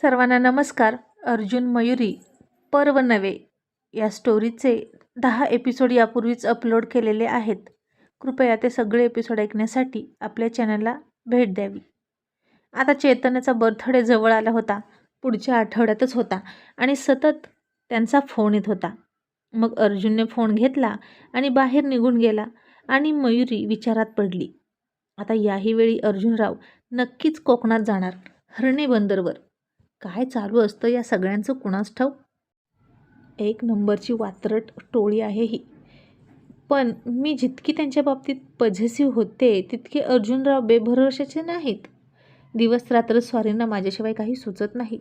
सर्वांना नमस्कार. अर्जुन मयुरी पर्व नवे. या स्टोरीचे दहा एपिसोड यापूर्वीच अपलोड केलेले आहेत. कृपया ते सगळे एपिसोड ऐकण्यासाठी आपल्या चॅनलला भेट द्यावी. आता चैतन्याचा बर्थडे जवळ आला होता. पुढच्या आठवड्यातच होता आणि सतत त्यांचा फोन येत होता. मग अर्जुनने फोन घेतला आणि बाहेर निघून गेला आणि मयुरी विचारात पडली. आता याही वेळी अर्जुनराव नक्कीच कोकणात जाणार हरणे बंदरवर. काय चालू असतं या सगळ्यांचं कुणास ठाऊ एक नंबरची वात्रट टोळी आहे ही. पण मी जितकी त्यांच्या बाबतीत पझेसिव्ह होते तितके अर्जुनराव बेभरवशाचे नाहीत. दिवस रात्र स्वारींना माझ्याशिवाय काही सुचत नाही.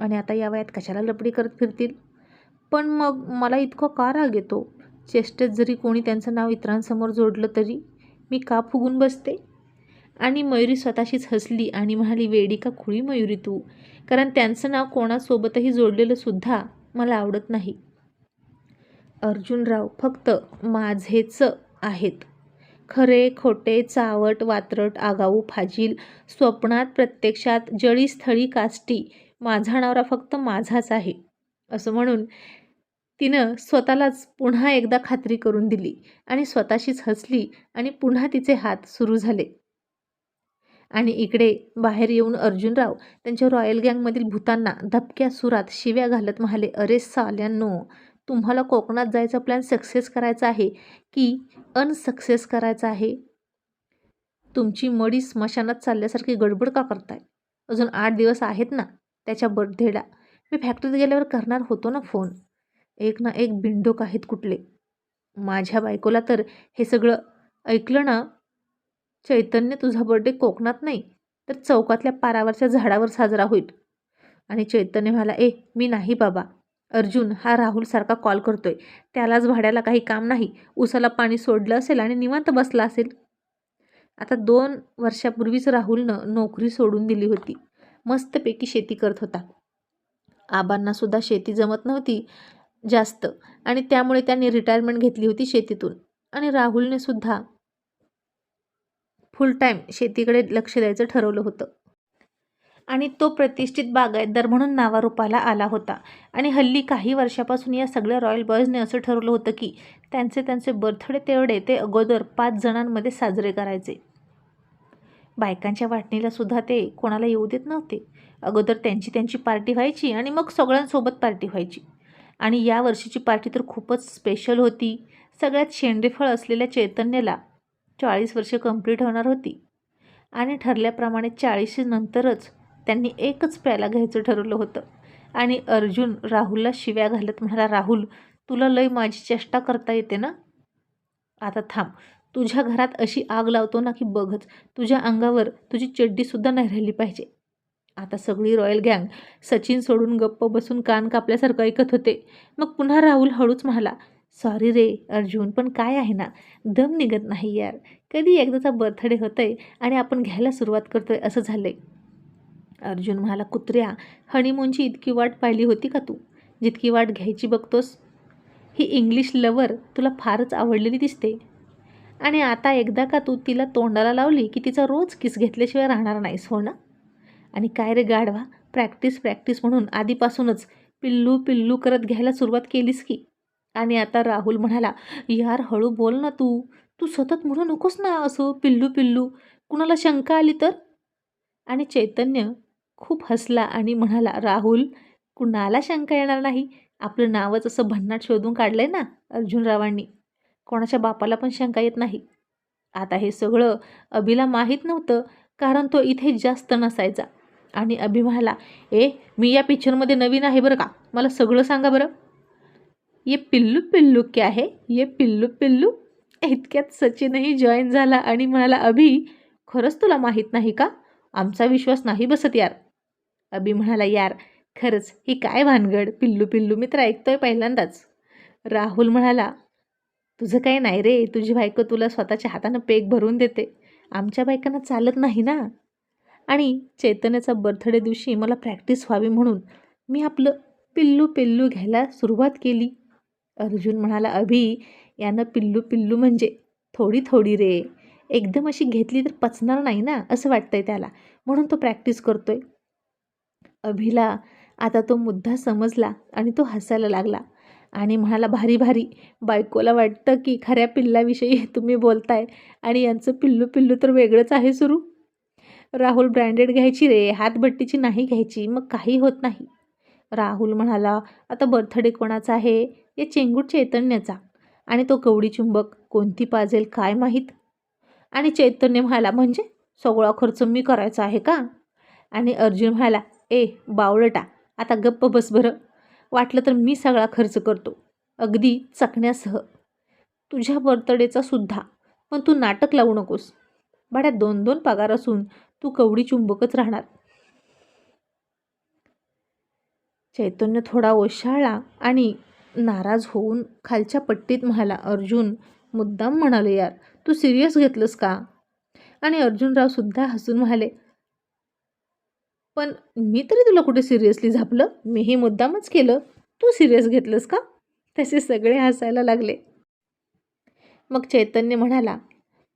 आणि आता या वयात कशाला लपडी करत फिरतील? पण मग मला इतका का राग येतो? चेष्टेत जरी कोणी त्यांचं नाव इतरांसमोर जोडलं तरी मी का फुगून बसते? आणि मयुरी स्वतःशीच हसली आणि म्हणाली वेडी का खुळी मयुरी तू. कारण त्यांचं नाव कोणासोबतही जोडलेलं सुद्धा मला आवडत नाही. अर्जुनराव फक्त माझेच आहेत. खरे खोटे चावट वात्रट आगाऊ फाजील स्वप्नात प्रत्यक्षात जळीस्थळी काष्टी माझा नवरा फक्त माझाच आहे. असं म्हणून तिनं स्वतःलाच पुन्हा एकदा खात्री करून दिली आणि स्वतःशीच हसली आणि पुन्हा तिचे हात सुरू झाले. आणि इकडे बाहेर येऊन अर्जुनराव त्यांच्या रॉयल गँगमधील भूतांना धपक्या सुरात शिव्या घालत म्हणाले अरे साल्यांनो तुम्हाला कोकणात जायचा प्लॅन सक्सेस करायचा आहे की अनसक्सेस करायचा आहे? तुमची मडी स्मशानात चालल्यासारखी गडबड का करताय? अजून आठ दिवस आहेत ना त्याच्या बर्थडेला मी फॅक्टरीत गेल्यावर करणार होतो ना फोन एक ना एक बिंडोक आहेत कुठले. माझ्या बायकोला तर हे सगळं ऐकलं ना चैतन्य तुझा बर्थडे कोकणात नाही तर चौकातल्या पारावरच्या झाडावर साजरा होईल. आणि चैतन्य म्हणाला ए मी नाही बाबा. अर्जुन हा राहुलसारखा कॉल करतोय. त्यालाच भाड्याला काही काम नाही. उसाला पाणी सोडलं असेल आणि निवांत बसला असेल. आता दोन वर्षापूर्वीच राहुलनं नोकरी सोडून दिली होती. मस्तपैकी शेती करत होता. आबांनासुद्धा शेती जमत नव्हती जास्त. आणि त्यामुळे त्यांनी रिटायरमेंट घेतली होती शेतीतून. आणि राहुलने सुद्धा फुल टाईम शेतीकडे लक्ष द्यायचं ठरवलं होतं. आणि तो प्रतिष्ठित बागायतदार म्हणून नावारूपाला आला होता. आणि हल्ली काही वर्षापासून या सगळ्या रॉयल बॉयजने असं ठरवलं होतं की त्यांचे त्यांचे बर्थडे तेवढे ते अगोदर पाच जणांमध्ये साजरे करायचे. बायकांच्या वाटणीला सुद्धा ते कोणाला येऊ देत नव्हते. अगोदर त्यांची त्यांची पार्टी व्हायची आणि मग सगळ्यांसोबत पार्टी व्हायची. आणि या वर्षीची पार्टी तर खूपच स्पेशल होती. सगळ्यात शेंडेफळ असलेल्या चैतन्याला चाळीस वर्ष कंप्लीट होणार होती. आणि ठरल्याप्रमाणे चाळीशी नंतरच त्यांनी एकच प्याला घ्यायचं ठरवलं होतं. आणि अर्जुन राहुलला शिव्या घालत म्हणाला राहुल तुला लय माझी चेष्टा करता येते ना? आता थांब. तुझ्या घरात अशी आग लावतो ना की बघच. तुझ्या अंगावर तुझी चड्डीसुद्धा नाही राहिली पाहिजे. आता सगळी रॉयल गँग सचिन सोडून गप्प बसून कान कापल्यासारखं ऐकत होते. मग पुन्हा राहुल हळूच म्हणाला सॉरी रे अर्जुन पण काय आहे ना? दम निघत नाही यार. कधी एकदाचा बर्थडे होतं आहे आणि आपण घ्यायला सुरुवात करतो आहे असं झालं आहे अर्जुन म्हणाला कुत्र्या हनीमूनची इतकी वाट पाहिली होती का तू? जितकी वाट घ्यायची बघतोस. ही इंग्लिश लवर तुला फारच आवडलेली दिसते. आणि आता एकदा का तू तिला तोंडाला लावली की तिचा रोज किस घेतल्याशिवाय राहणार नाहीस हो ना? आणि काय रे गाढवा प्रॅक्टिस प्रॅक्टिस म्हणून आधीपासूनच पिल्लू पिल्लू करत घ्यायला सुरुवात केलीस की? आणि आता राहुल म्हणाला यार हळू बोल ना तू. तू सतत म्हणू नकोस ना असं पिल्लू पिल्लू. कुणाला शंका आली तर? आणि चैतन्य खूप हसला आणि म्हणाला राहुल कुणाला शंका येणार नाही? आपलं नावच असं भन्नाट शोधून काढलं आहे ना अर्जुनरावांनी. कोणाच्या बापाला पण शंका येत नाही. आता हे सगळं अभिला माहीत नव्हतं कारण तो इथे जास्त नसायचा. आणि अभि म्हणाला ए मी या पिक्चरमध्ये नवीन आहे बरं का? मला सगळं सांगा बरं. ये पिल्लू पिल्लू क्या आहे ये पिल्लू पिल्लू? इतक्यात सचिनही जॉईन झाला आणि म्हणाला अभि खरंच तुला माहीत नाही का? आमचा विश्वास नाही बसत यार. अभि म्हणाला यार खरंच ही काय भानगड? पिल्लू पिल्लू मी तर ऐकतोय पहिल्यांदाच. राहुल म्हणाला तुझं काय नाही रे तुझी बायको तुला स्वतःच्या हातानं पेक भरून देते. आमच्या बायकांना चालत नाही ना. आणि चैतन्याचा बर्थडे दिवशी मला प्रॅक्टिस व्हावी म्हणून मी आपलं पिल्लू पिल्लू घ्यायला सुरुवात केली. अर्जुन म्हणाला अभि यानं पिल्लू पिल्लू म्हणजे थोडी थोडी रे. एकदम अशी घेतली तर पचणार नाही ना असं वाटतंय त्याला. म्हणून तो प्रॅक्टिस करतोय. अभिला आता तो मुद्दा समजला आणि तो हसायला लागला आणि म्हणाला भारी भारी. बायकोला वाटतं की खऱ्या पिल्लाविषयी तुम्ही बोलताय आणि यांचं पिल्लू पिल्लू तर वेगळंच आहे सुरू. राहुल ब्रँडेड घ्यायची रे हातभट्टीची नाही घ्यायची मग काही होत नाही. राहुल म्हणाला आता बर्थडे कोणाचा आहे? या चेंगूट चैतन्याचा. आणि तो कवडी चुंबक कोणती पाजेल काय माहीत? आणि चैतन्य म्हणाला म्हणजे सगळा खर्च मी करायचा आहे का? आणि अर्जुन म्हणाला ए बावळटा आता गप्प बस बरं. वाटलं तर मी सगळा खर्च करतो अगदी चकण्यासह. तुझ्या बर्थडेचा सुद्धा पण तू नाटक लावू नकोस. भाड्यात दोन दोन पगार असून तू कवडी चुंबकच राहणार. चैतन्य थोडा ओशाळला आणि नाराज होऊन खालच्या पट्टीत म्हणाला अर्जुन मुद्दाम म्हणाले यार तू सिरियस घेतलंस का? आणि अर्जुनराव सुद्धा हसून म्हणाले पण मी तरी तुला कुठे सिरियसली झापलं? मी हे मुद्दामच केलं. तू सिरियस घेतलंस का? तसे सगळे हसायला लागले. मग चैतन्य म्हणाला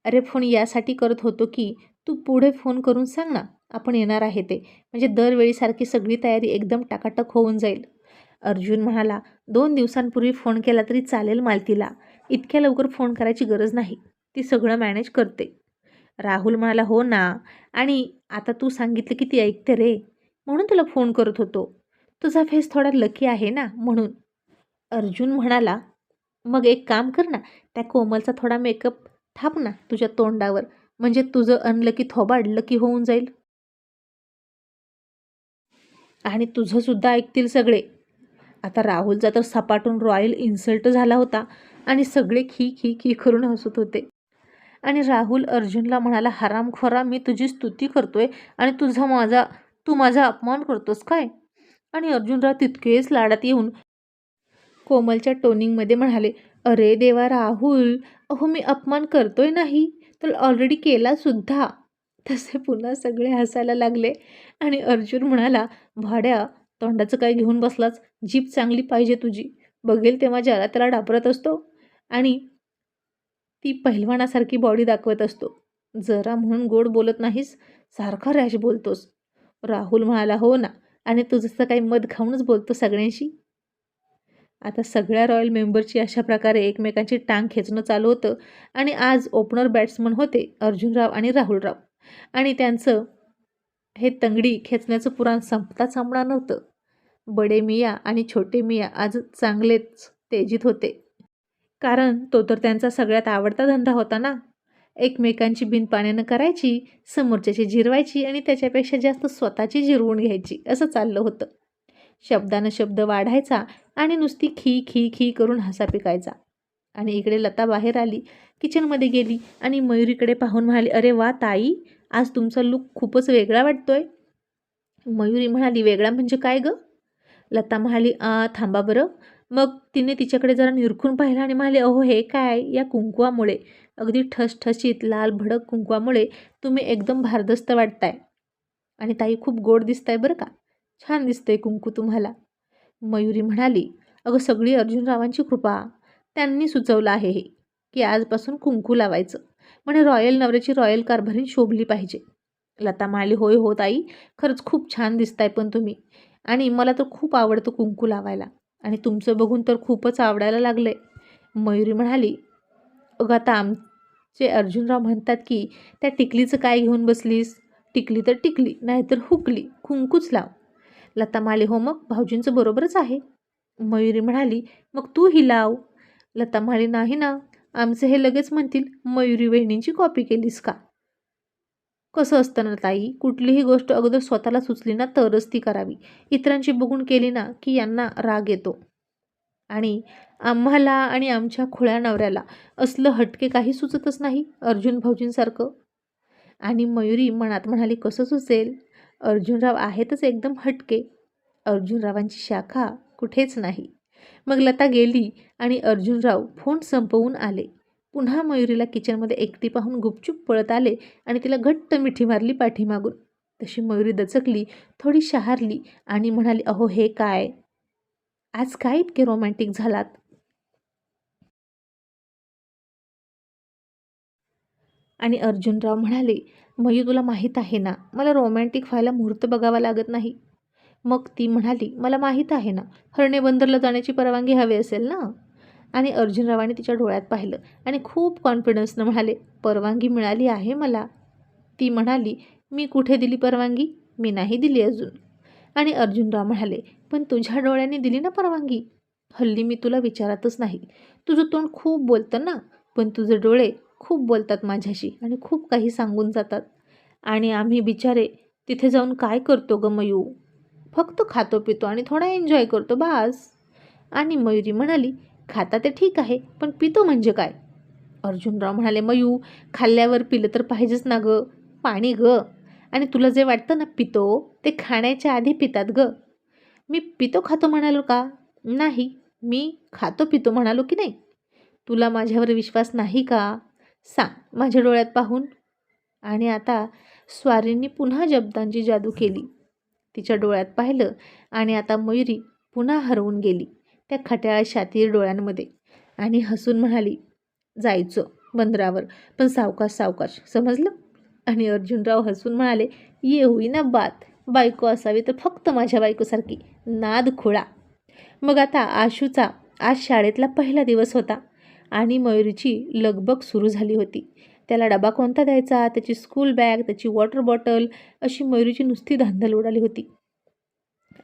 अरे फोन यासाठी करत होतो की तू पुढे फोन करून सांग ना आपण येणार आहे ते. म्हणजे दरवेळीसारखी सगळी तयारी एकदम टाकाटक होऊन जाईल. अर्जुन म्हणाला दोन दिवसांपूर्वी फोन केला तरी चालेल मालतीला. इतक्या लवकर फोन करायची गरज नाही. ती सगळं मॅनेज करते. राहुल म्हणाला हो ना. आणि आता तू सांगितलं की ती ऐकते रे. म्हणून तुला फोन करत होतो. तुझा फेस थोडा लकी आहे ना म्हणून. अर्जुन म्हणाला मग एक काम कर ना. त्या कोमलचा थोडा मेकअप थाप ना तुझ्या तोंडावर. म्हणजे तुझं अनलकी थोबाड लकी होऊन जाईल. आणि तुझंसुद्धा ऐकतील सगळे. आता राहुलचा तर सपाटून रॉयल इन्सल्ट झाला होता आणि सगळे खी खी खी करून हसत होते. आणि राहुल अर्जुनला म्हणाला हरामखोरा मी तुझी स्तुती करतोय आणि तुझा माझा तू माझा अपमान करतोस काय? आणि अर्जुनराव तितकेच लाडात येऊन कोमलच्या टोनिंगमध्ये म्हणाले अरे देवा राहुल अहो मी अपमान करतोय नाही तर ऑलरेडी केला सुद्धा. तसे पुन्हा सगळे हसायला लागले आणि अर्जुन म्हणाला भाड्या तोंडाचं काय घेऊन बसलाच जीप चांगली पाहिजे तुझी. बघेल तेव्हा ज्याला त्याला डापरत असतो आणि ती पहिलवानासारखी बॉडी दाखवत असतो. जरा म्हणून गोड बोलत नाहीस सारखा रॅश बोलतोस. राहुल म्हणाला हो ना. आणि तुझं काही मध खाऊनच बोलतो सगळ्यांशी. आता सगळ्या रॉयल मेंबरची अशा प्रकारे एकमेकांची टांग खेचणं चालू होतं आणि आज ओपनर बॅट्समन होते अर्जुनराव आणि राहुलराव. आणि त्यांचं हे तंगडी खेचण्याचं पुराण संपता संपणार नव्हतं. बडे मिया आणि छोटे मिया आज चांगलेच तेजीत होते. कारण तो तर त्यांचा सगळ्यात आवडता धंदा होता ना. एकमेकांची बिनपाण्यानं करायची समोरच्याची जिरवायची आणि त्याच्यापेक्षा जास्त स्वतःची जिरवून घ्यायची असं चाललं होतं. शब्दानं शब्द वाढायचा आणि नुसती खी खी खी करून हसा पिकायचा. आणि इकडे लता बाहेर आली किचनमध्ये गेली आणि मयुरीकडे पाहून म्हणाली अरे वा ताई आज तुमचा लुक खूपच वेगळा वाटतोय. मयुरी म्हणाली वेगळा म्हणजे काय गं? लता म्हणाली थांबा बरं. मग तिने तिच्याकडे जरा निरखून पाहिलं आणि म्हणाले अहो हे काय? या कुंकुवामुळे अगदी ठसठशीत लाल भडक कुंकुवामुळे तुम्ही एकदम भारदस्त वाटताय. आणि ताई खूप गोड दिसताय बरं का? छान दिसतंय कुंकू तुम्हाला. मयुरी म्हणाली अगं सगळी अर्जुनरावांची कृपा. त्यांनी सुचवलं आहे हे की आजपासून कुंकू लावायचं. म्हणे रॉयल नवऱ्याची रॉयल कारभारी शोभली पाहिजे. लता म्हणाली होय हो ताई. खरंच खूप छान दिसताय पण तुम्ही. आणि मला तर खूप आवडतं कुंकू लावायला. आणि तुमचं बघून तर खूपच आवडायला लागलं आहे मयुरी म्हणाली अगं आता आमचे अर्जुनराव म्हणतात की त्या टिकलीचं काय घेऊन बसलीस? टिकली तर टिकली नाहीतर हुकली. कुंकूच लाव. लता माली हो मग? भाऊजींचं बरोबरच आहे. मयुरी म्हणाली मग तू ही लाव. लता म्हणाली नाही ना? आमचे हे लगेच म्हणतील मयुरी वहिनींची कॉपी केलीस का? कसं असतं ना ताई? कुठलीही गोष्ट अगोदर स्वतःला सुचली ना तरच ती करावी. इतरांची बघून केली ना की यांना राग येतो. आणि आम्हाला आणि आमच्या खुळ्या नवऱ्याला असलं हटके काही सुचतच नाही अर्जुन भाऊजींसारखं? आणि मयुरी मनात म्हणाली कसं सुचेल? अर्जुनराव आहेतच एकदम हटके. अर्जुनरावांची शाखा कुठेच नाही. मग लता गेली आणि अर्जुनराव फोन संपवून आले. पुन्हा मयुरीला किचनमध्ये एकटी पाहून गुपचूप पळत आले आणि तिला घट्ट मिठी मारली पाठीमागून. तशी मयुरी दचकली थोडी शहारली आणि म्हणाली अहो हे काय? आज काय इतके रोमॅन्टिक झालात? आणि अर्जुनराव म्हणाले मयू तुला माहीत आहे ना मला रोमॅन्टिक व्हायला मुहूर्त बघावा लागत नाही. मग ती म्हणाली मला माहीत आहे ना हरणे बंदरला जाण्याची परवानगी हवी असेल ना? आणि अर्जुनरावाने तिच्या डोळ्यात पाहिलं आणि खूप कॉन्फिडन्सनं म्हणाले परवानगी मिळाली आहे मला. ती म्हणाली मी कुठे दिली परवानगी? मी नाही दिली अजून. आणि अर्जुनराव म्हणाले पण तुझ्या डोळ्याने दिली ना परवानगी? हल्ली मी तुला विचारतच नाही. तुझं तोंड खूप बोलतं ना पण तुझे डोळे खूप बोलतात माझ्याशी आणि खूप काही सांगून जातात. आणि आम्ही बिचारे तिथे जाऊन काय करतो ग मयू? फक्त खातो पितो आणि थोडा एन्जॉय करतो बास. आणि मयुरी म्हणाली खाता ते ठीक आहे पण पितो म्हणजे काय? अर्जुनराव म्हणाले मयू खाल्ल्यावर पिलं तर पाहिजेच ना ग. पाणी ग. आणि तुला जे वाटतं ना पितो ते खाण्याच्या आधी पितात ग. मी पितो खातो म्हणालो का? नाही मी खातो पितो म्हणालो की नाही? तुला माझ्यावर विश्वास नाही का? सांग माझ्या डोळ्यात पाहून. आणि आता स्वारींनी पुन्हा जब्दांची जादू केली. तिच्या डोळ्यात पाहिलं आणि आता मयुरी पुन्हा हरवून गेली. त्या खट्याळ शातीर डोळ्यांमध्ये आणि हसून म्हणाली जायचं बंदरावर पण सावकाश सावकाश समजलं? आणि अर्जुनराव हसून म्हणाले ये होई ना बात बायको असावी तर फक्त माझ्या बायकोसारखी नाद खोळा. मग आता आशूचा आज शाळेतला पहिला दिवस होता आणि मयुरीची लगबग सुरू झाली होती. त्याला डबा कोणता द्यायचा त्याची स्कूल बॅग त्याची वॉटर बॉटल अशी मयुरीची नुसती धांदल उडाली होती.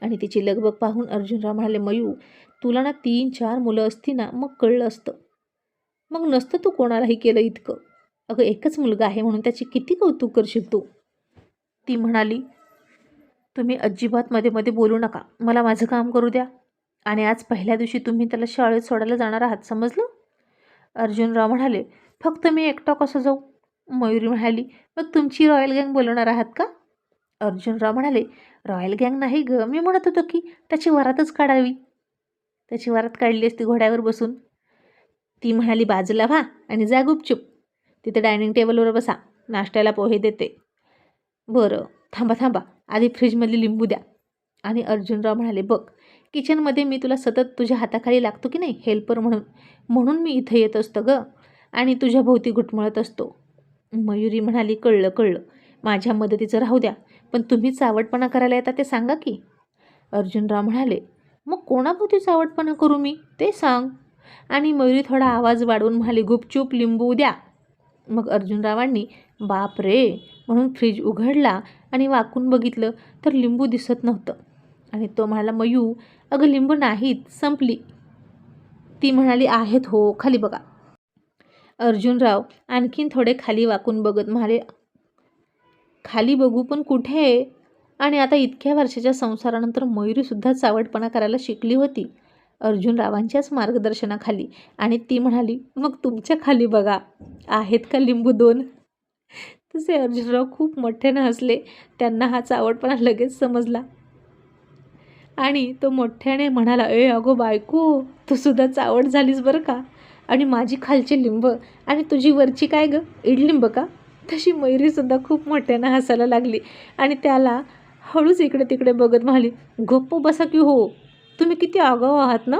आणि तिची लगबग पाहून अर्जुनराव म्हणाले मयू तुला ना तीन चार मुलं असती ना मग कळलं असतं. मग नसतं तू कोणालाही केलं इतकं. अगं एकच मुलगा आहे म्हणून त्याची किती कौतुक करशील तू? ती म्हणाली तुम्ही अजिबात मध्ये मध्ये बोलू नका. मला माझं काम करू द्या. आणि आज पहिल्या दिवशी तुम्ही त्याला शाळेत सोडायला जाणार आहात समजलं? अर्जुनराव म्हणाले फक्त मी एकटा कसं जाऊ? मयुरी म्हणाली मग तुमची रॉयल गँग बोलवणार आहात का? अर्जुनराव म्हणाले रॉयल गँग नाही ग. मी म्हणत होतो की त्याची वरातच काढावी. त्याची वारात काढली असती घोड्यावर बसून. ती म्हणाली बाजूला व्हा आणि जा गुपचूप. तिथे डायनिंग टेबलवर बसा. नाश्त्याला पोहे देते. बरं. थांबा थांबा. आधी फ्रीजमधली लिंबू द्या. आणि अर्जुनराव म्हणाले बघ किचनमध्ये मी तुला सतत तुझ्या हाताखाली लागतो की नाही? हेल्पर म्हणून. म्हणून मी इथं येत असतो ग. आणि तुझ्या भोवती घुटमळत असतो. मयुरी म्हणाली कळलं कळलं. माझ्या मदतीचं राहू द्या. पण तुम्ही चावटपणा करायला येता ते सांगा की. अर्जुनराव म्हणाले मग कोणाभोवती चावटपणा करू मी? ते सांग. आणि मयुरी थोडा आवाज वाढवून म्हणाली गुपचूप लिंबू द्या. मग अर्जुनरावांनी बाप रे म्हणून फ्रीज उघडला आणि वाकून बघितलं तर लिंबू दिसत नव्हतं. आणि तो म्हणाला मयू अगं लिंबू नाहीत संपली. ती म्हणाली आहेत हो खाली बघा. अर्जुनराव आणखीन थोडे खाली वाकून बघत म्हणाले खाली बघू पण कुठे? आणि आता इतक्या वर्षाच्या संसारानंतर मयुरीसुद्धा चावटपणा करायला शिकली होती. अर्जुनरावांच्याच मार्गदर्शनाखाली आणि ती म्हणाली मग तुमच्या खाली बघा आहेत का लिंबू दोन? तसे अर्जुनराव खूप मोठ्यानं हसले. त्यांना हा चावटपणा लगेच समजला. आणि तो मोठ्याने म्हणाला ए अगो बायको तू सुद्धा चावट झालीस बरं का? आणि माझी खालची लिंब आणि तुझी वरची काय गं? इडलिंब का? तशी मयुरीसुद्धा खूप मोठ्यानं हसायला लागली. आणि त्याला हळूच इकडे तिकडे बघत म्हणाली गप्प बसा की हो. तुम्ही किती आगाऊ आहात ना?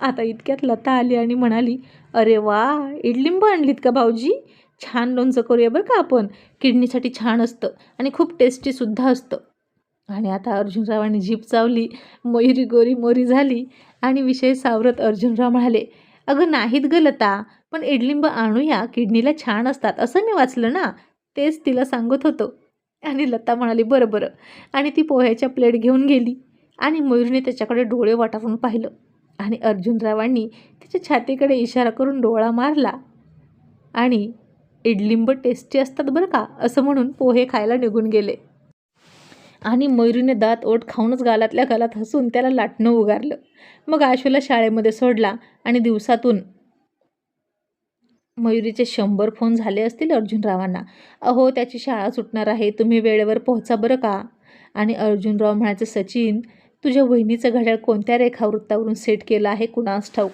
आता इतक्यात लता आली आणि म्हणाली अरे वा इडलिंब आणलीत का भाऊजी? छान लोणचं करूया बरं का आपण. किडनीसाठी छान असतं आणि खूप टेस्टीसुद्धा असतं. आणि आता अर्जुनरावांनी जीप चावली मयुरी गोरी मोरी झाली आणि विषय सावरत अर्जुनराव म्हणाले अगं नाहीत ग लता पण इडलिंब आणूया. किडनीला छान असतात. असं मी वाचलं ना. तेच तिला सांगत होतो. आणि लता म्हणाली बरं बरं. आणि ती पोह्याच्या प्लेट घेऊन गेली आणि मयूरीने त्याच्याकडे डोळे वाटारून पाहिलं. आणि अर्जुनरावांनी तिच्या छातीकडे इशारा करून डोळा मारला. आणि इडलिंब टेस्टी असतात बरं का? असं म्हणून पोहे खायला निघून गेले. आणि मयुरीने दात ओट खाऊनच गालातल्या गालात हसून त्याला लाटणं उगारलं. मग आशूला शाळेमध्ये सोडला आणि दिवसातून मयुरीचे शंभर फोन झाले असतील अर्जुनरावांना. अहो त्याची शाळा सुटणार आहे तुम्ही वेळेवर पोहोचा बरं का? आणि अर्जुनराव म्हणायचं सचिन तुझ्या वहिनीचं घड्याळ कोणत्या रेखावृत्तावरून सेट केलं आहे कुणास ठाऊक?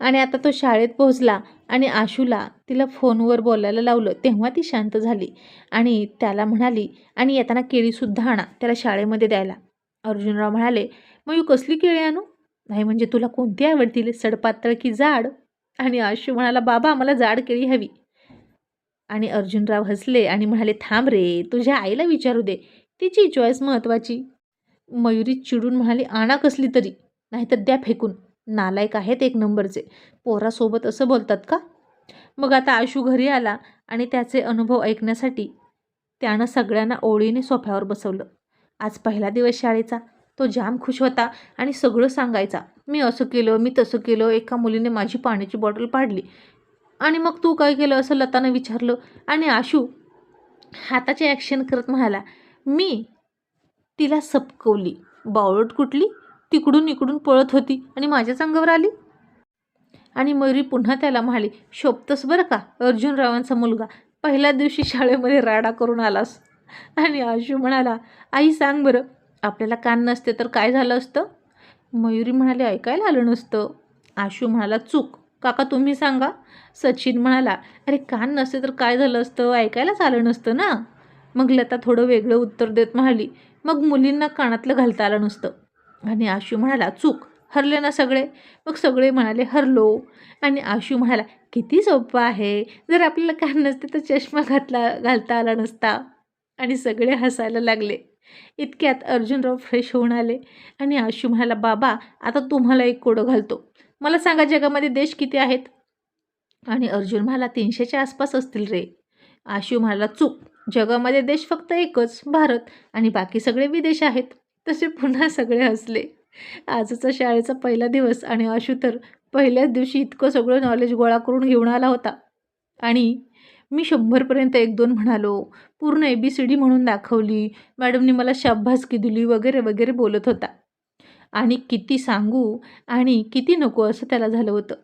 आणि आता तो शाळेत पोहोचला आणि आशूला तिला फोनवर बोलायला लावलं. तेव्हा ती शांत झाली आणि त्याला म्हणाली आणि येताना केळीसुद्धा आणा त्याला शाळेमध्ये द्यायला. अर्जुनराव म्हणाले मग कसली केळी आणू? नाही म्हणजे तुला कोणती आवडतील? सडपातळ की जाड? आणि आशू म्हणाला बाबा मला जाड केळी हवी. आणि अर्जुनराव हसले आणि म्हणाले थांब रे तुझ्या आईला विचारू दे. तिची चॉईस महत्त्वाची मयुरी चिडून म्हणाली आणा कसली तरी नाहीतर द्या फेकून. नालायक आहेत एक नंबरचे. पोरासोबत असं बोलतात का? मग आता आशू घरी आला आणि त्याचे अनुभव ऐकण्यासाठी त्यानं सगळ्यांना ओळीने सोफ्यावर बसवलं. आज पहिला दिवस शाळेचा. तो जाम खुश होता आणि सगळं सांगायचा. मी असं केलं मी तसं केलं एका मुलीने माझी पाण्याची बॉटल पाडली. आणि मग तू काय केलं असं लतानं विचारलं. आणि आशू हाताचे ॲक्शन करत म्हणाला मी तिला सपकवली. बावळट कुठली? तिकडून इकडून पळत होती आणि माझ्याच अंगावर आली. आणि मयुरी पुन्हा त्याला म्हणाली शोभतस बरं का अर्जुनरावांचा मुलगा? पहिल्या दिवशी शाळेमध्ये राडा करून आलास. आणि आशू म्हणाला आई सांग बरं आपल्याला कान नसते तर काय झालं असतं? मयुरी म्हणाले ऐकायला आलं नसतं. आशू म्हणाला चूक. काका तुम्ही सांगा. सचिन म्हणाला अरे कान नसते तर काय झालं असतं? ऐकायलाच आलं नसतं ना? मग लता थोडं वेगळं उत्तर देत म्हणाली मग मुलींना कानातलं घालता आलं नसतं. आणि आशू म्हणाला चूक. हरले ना सगळे. मग सगळे म्हणाले हरलो. आणि आशू म्हणाला किती सोपं आहे. जर आपल्याला कान नसते तर चष्मा घातला घालता आला नसता. आणि सगळे हसायला लागले. इतक्यात अर्जुनराव फ्रेश होऊन आले आणि आशू म्हणाला बाबा आता तुम्हाला एक कोडं घालतो. मला सांगा जगामध्ये देश किती आहेत? आणि अर्जुन म्हणाला तीनशेच्या आसपास असतील रे. आशू म्हणाला चूक. जगामध्ये देश फक्त एकच भारत. आणि बाकी सगळे विदेश आहेत. तसे पुन्हा सगळे हसले. आजचा शाळेचा पहिला दिवस आणि आशू तर पहिल्याच दिवशी इतकं सगळं नॉलेज गोळा करून घेऊन आला होता. आणि मी शंभरपर्यंत एक दोन म्हणालो. पूर्ण ए बी सी डी म्हणून दाखवली. मॅडमनी मला शाब्भासकी दिली वगैरे वगैरे बोलत होता. आणि किती सांगू आणि किती नको असं त्याला झालं होतं.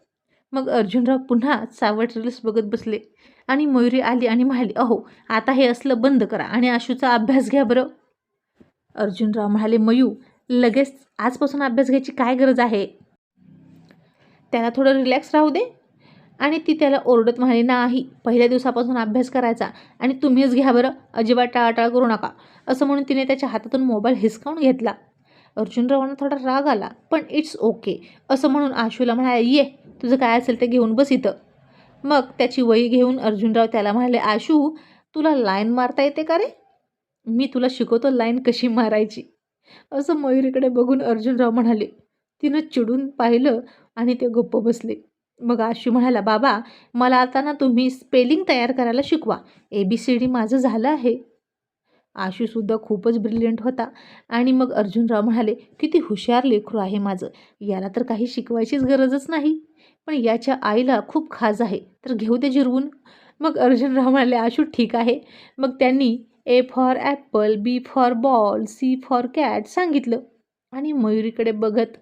मग अर्जुनराव पुन्हा सावट रील्स बघत बसले. आणि मयुरी आली आणि म्हणाली अहो आता हे असलं बंद करा आणि आशूचा अभ्यास घ्या बरं. अर्जुनराव म्हणाले मयू लगेच आजपासून अभ्यास घ्यायची काय गरज आहे? त्याला थोडं रिलॅक्स राहू दे. आणि ती त्याला ओरडत म्हणाली नाही पहिल्या दिवसापासून अभ्यास करायचा आणि तुम्हीच घ्या बरं अजिबात टाळाटाळ करू नका. असं म्हणून तिने त्याच्या हातातून मोबाईल हिसकावून घेतला. अर्जुनरावांना थोडा राग आला पण इट्स ओके असं म्हणून आशूला म्हणाला ये तुझं काय असेल ते घेऊन बस इथं. मग त्याची वही घेऊन अर्जुनराव त्याला म्हणाले आशू तुला लाईन मारता येते का रे? मी तुला शिकवतो लाईन कशी मारायची. असं मयुरीकडे बघून अर्जुनराव म्हणाले तिनं चिडून पाहिलं आणि ते गप्प बसले. मग आशू म्हणाला बाबा मला आता ना तुम्ही स्पेलिंग तयार करायला शिकवा. ए बी सी डी माझं झालं आहे. आशूसुद्धा खूपच ब्रिलियंट होता. आणि मग अर्जुनराव म्हणाले किती हुशार लेखरू आहे माझं. याला तर काही शिकवायचीच गरजच नाही. पण याच्या आईला खूप खाज आहे. तर घेऊ दे जिरवून. मग अर्जुनराव म्हणाले आशू ठीक आहे. मग त्यांनी A for apple B for ball C for cat सांगितलं. आणि मयुरीकडे बघत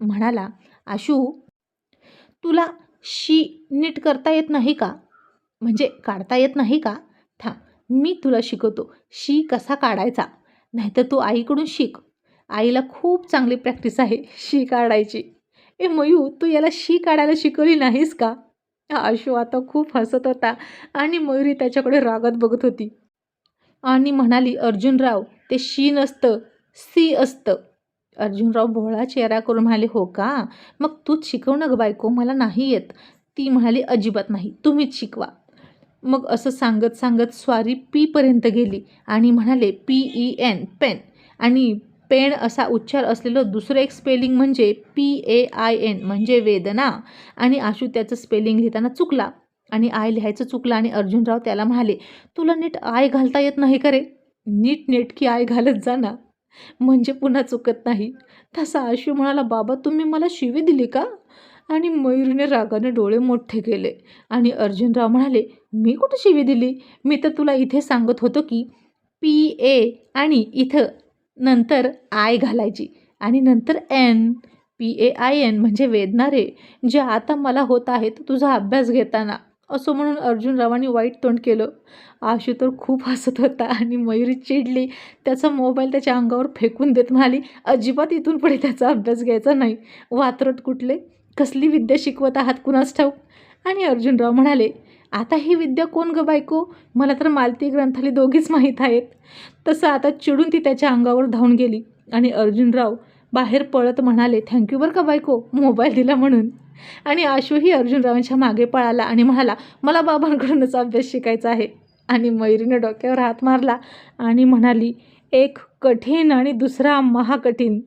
म्हणाला आशू तुला शी नीट करता येत नाही का? म्हणजे काढता येत नाही का? थांब मी तुला शिकवतो. शी कसा काढायचा? नाहीतर तू आईकडून शिक. आईला खूप चांगली प्रॅक्टिस आहे शी काढायची. ए मयू तू याला शी काढायला शिकवली नाहीस का? आशू आता खूप हसत होता आणि मयुरी त्याच्याकडे रागत बघत होती. आणि म्हणाली अर्जुनराव ते शी नसतं सी असतं. अर्जुनराव भोळा चेहरा करून म्हणाले हो का? मग तूच शिकव ना गं बायको मला नाही येत. ती म्हणाली अजिबात नाही तुम्हीच शिकवा. मग असं सांगत सांगत स्वारी पीपर्यंत गेली आणि म्हणाले पी ई एन पेन आणि पेण असा उच्चार असलेलं दुसरं एक स्पेलिंग म्हणजे पी ए आय एन म्हणजे वेदना. आणि आशू त्याचं स्पेलिंग लिहिताना चुकला. आणि आय लिहायचं चुकलं आणि अर्जुनराव त्याला म्हणाले तुला नीट आय घालता येत नाही का रे? नीट नेटकी आय घालत जा ना. म्हणजे पुन्हा चुकत नाही. तसा आशू म्हणाला बाबा तुम्ही मला शिवी दिली का? आणि मयूरने रागाने डोळे मोठे केले. आणि अर्जुनराव म्हणाले मी कुठं शिवी दिली? मी तर तुला इथे सांगत होतो की पी ए आणि इथं नंतर आय घालायची आणि नंतर N. P A I N म्हणजे वेदना रे. जे आता मला होत आहेत तुझा अभ्यास घेताना असं म्हणून अर्जुनरावांनी वाईट तोंड केलं. आशू तर खूप हसत होता आणि मयुरी चिडली. त्याचा मोबाईल त्याच्या अंगावर फेकून देत म्हणाली अजिबात इथून पुढे त्याचा अभ्यास घ्यायचा नाही. वात्रट कुठले? कसली विद्या शिकवत आहात कुणास ठाऊक? आणि अर्जुनराव म्हणाले आता ही विद्या कोण ग बायको? मला तर मालती ग्रंथाली दोघीच माहीत आहेत. तसं आता चिडून ती त्याच्या अंगावर धावून गेली आणि अर्जुनराव बाहेर पळत म्हणाले थँक्यू बरं का बायको? मोबाईल दिला म्हणून. आणि आशूही अर्जुनरावांच्या मागे पळाला आणि म्हणाला मला बाबांकडूनच अभ्यास शिकायचा आहे. आणि मयुरीने डोक्यावर हात मारला आणि म्हणाली एक कठीण आणि दुसरा महाकठीण